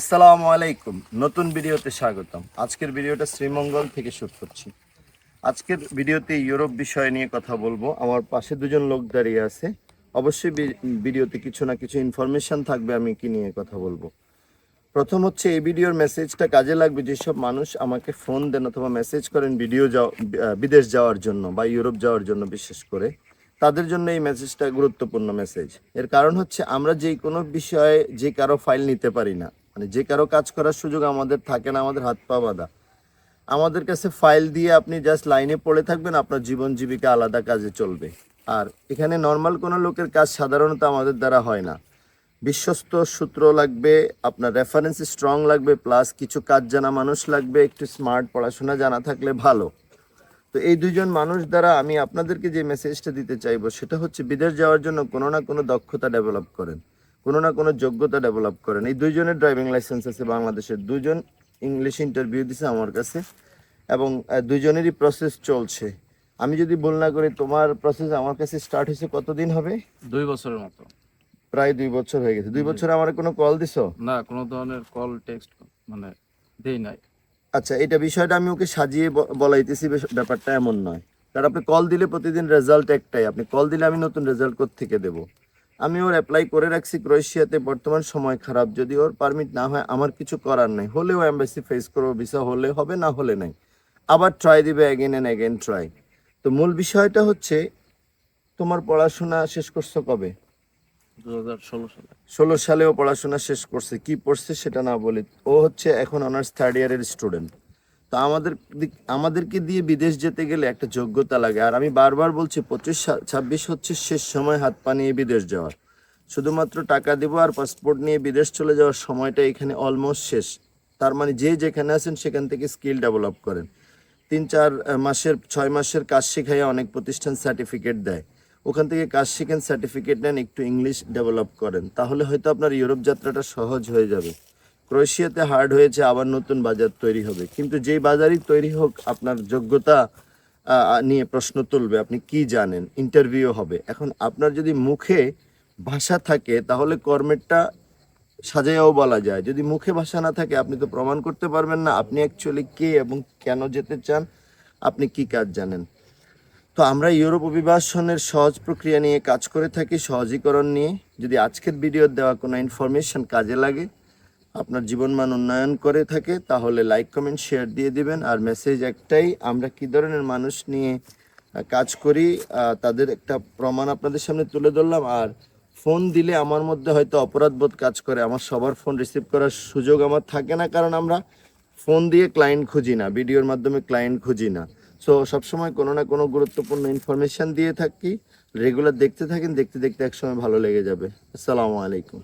আসসালামু আলাইকুম। নতুন ভিডিওতে স্বাগতম। আজকের ভিডিওটা শ্রীমঙ্গল থেকে শুট করছি। আজকের ভিডিওতে ইউরোপ বিষয় নিয়ে কথা বলব। আমার পাশে দুজন লোক দাঁড়িয়ে আছে। অবশ্যই ভিডিওতে কিছু না কিছু ইনফরমেশন থাকবে, আমি কি নিয়ে কথা বলব। প্রথম হচ্ছে, এই ভিডিওর মেসেজটা কাজে লাগবে যেসব মানুষ আমাকে ফোন দেন অথবা মেসেজ করেন ভিডিও যাও বিদেশ যাওয়ার জন্য বা ইউরোপ যাওয়ার জন্য বিশেষ করে, তাদের জন্য এই মেসেজটা গুরুত্বপূর্ণ মেসেজ এর কারণ হচ্ছে, আমরা যে কোনো বিষয়ে যে কারও ফাইল নিতে পারি না মানে যে কারও কাজ করার সুযোগ আমাদের থাকে না, আমাদের হাত পা বাঁধা। আমাদের কাছে ফাইল দিয়ে আপনি জাস্ট লাইনে পড়ে থাকবেন, আপনার জীবন জীবিকা আলাদা কাজে চলবে। আর এখানে নর্মাল কোনো লোকের কাজ সাধারণত আমাদের দ্বারা হয় না। বিশ্বস্ত সূত্র লাগবে, আপনার রেফারেন্স স্ট্রং লাগবে প্লাস কিছু কাজ জানা মানুষ লাগবে, একটু স্মার্ট পড়াশোনা জানা থাকলে ভালো। তো এই দুজন মানুষ দ্বারা আমি আপনাদেরকে যে মেসেজটা দিতে চাইব, সেটা হচ্ছে বিদেশ যাওয়ার জন্য কোনো না কোনো দক্ষতা ডেভেলপ করেন। কোনো না কোনো যোগ্যতা ডেভেলপ করেন। এই দুইজনের ড্রাইভিং লাইসেন্স আছে বাংলাদেশের। দুজন ইংলিশ ইন্টারভিউ দিছে আমার কাছে এবং দুজনেরই প্রসেস চলছে। আমি যদি ভুল না করি তোমার প্রসেস আমার কাছে স্টার্ট হয়েছে কতদিন হবে? দুই বছরের মতো। প্রায় দুই বছর হয়ে গেছে। দুই বছর আমার কোনো কল দিছো? না কোনো ধরনের কল টেক্সট মানে দেই নাই। আচ্ছা এটা বিষয়টা আমি ওকে সাজিয়ে বলাইতেছি ব্যাপারটা এমন নয়। কারণ আপনি কল দিলে প্রতিদিন রেজাল্ট একটাই। আপনি কল দিলে আমি নতুন রেজাল্ট থেকে দেব? আমি ওর অ্যাপ্লাই করে রাখছি ক্রোয়েশিয়াতে বর্তমান সময় খারাপ। যদি ওর পারমিট না হয় আমার কিছু করার নাই। হলেও এম্বাসি ফেস করব ভিসা হলে হবে না হলে নাই। আবার ট্রাই দিবে অ্যাগেন অ্যান্ড অ্যাগেন ট্রাই তো মূল বিষয়টা হচ্ছে তোমার পড়াশোনা শেষ করছ কবে? ষোলো সালে। ষোলো সালেও পড়াশোনা শেষ করছে। কি পড়ছে সেটা না বলি। ও হচ্ছে এখন অনার্স থার্ড ইয়ারের স্টুডেন্ট তো আমাদের আমাদেরকে দিয়ে বিদেশ যেতে গেলে একটা যোগ্যতা লাগে। আর আমি বারবার বলছি, পঁচিশ ছাব্বিশ হচ্ছে শেষ সময়, হাত পা নিয়ে বিদেশ যাওয়ার। শুধুমাত্র টাকা দিব আর পাসপোর্ট নিয়ে বিদেশ চলে যাওয়ার সময়টা এখানে অলমোস্ট শেষ। তার মানে যে যেখানে আছেন, সেখান থেকে স্কিল ডেভেলপ করেন। তিন, চার মাসের, ছয় মাসের কাজ শেখাইয়া অনেক প্রতিষ্ঠান সার্টিফিকেট দেয়। ওখান থেকে কাজ শিখেন সার্টিফিকেট নেন, একটু ইংলিশ ডেভেলপ করেন। তাহলে হয়তো আপনার ইউরোপ যাত্রাটা সহজ হয়ে যাবে। ক্রোয়েশিয়াতে হার্ড হয়েছে, আবার নতুন বাজার তৈরি হবে। কিন্তু যেই বাজারই তৈরি হোক, আপনার যোগ্যতা নিয়ে প্রশ্ন তুলবে, আপনি কি জানেন? ইন্টারভিউ হবে। এখন আপনার যদি মুখে ভাষা থাকে, তাহলে কর্মেরটা সাজাইয়াও বলা যায়। যদি মুখে ভাষা না থাকে, আপনি তো প্রমাণ করতে পারবেন না, আপনি অ্যাকচুয়ালি কে এবং কেন যেতে চান, আপনি কি কাজ জানেন? তো আমরা ইউরোপ অভিবাসনের সহজ প্রক্রিয়া নিয়ে কাজ করে থাকি, সহজীকরণ নিয়ে। যদি আজকের ভিডিওর দেওয়া কোনো ইনফরমেশন কাজে লাগে আপনার জীবনমান উন্নয়ন করে থাকে, তাহলে লাইক কমেন্ট শেয়ার দিয়ে দিবেন। আর মেসেজ একটাই, আমরা কি ধরনের মানুষ নিয়ে কাজ করি তাদের একটা প্রমাণ আপনাদের সামনে তুলে ধরলাম। আর ফোন দিলে আমার মধ্যে হয়তো অপরাধবোধ কাজ করে, আমার সবার ফোন রিসিভ করার সুযোগ আমার থাকে না, কারণ আমরা ফোন দিয়ে ক্লায়েন্ট খুঁজি না ভিডিওর মাধ্যমে ক্লায়েন্ট খুঁজি না। সো সবসময় কোনো না কোনো গুরুত্বপূর্ণ ইনফরমেশন দিয়ে থাকি রেগুলার দেখতে থাকেন, দেখতে দেখতে একসময় ভালো লেগে যাবে। আসসালামু আলাইকুম।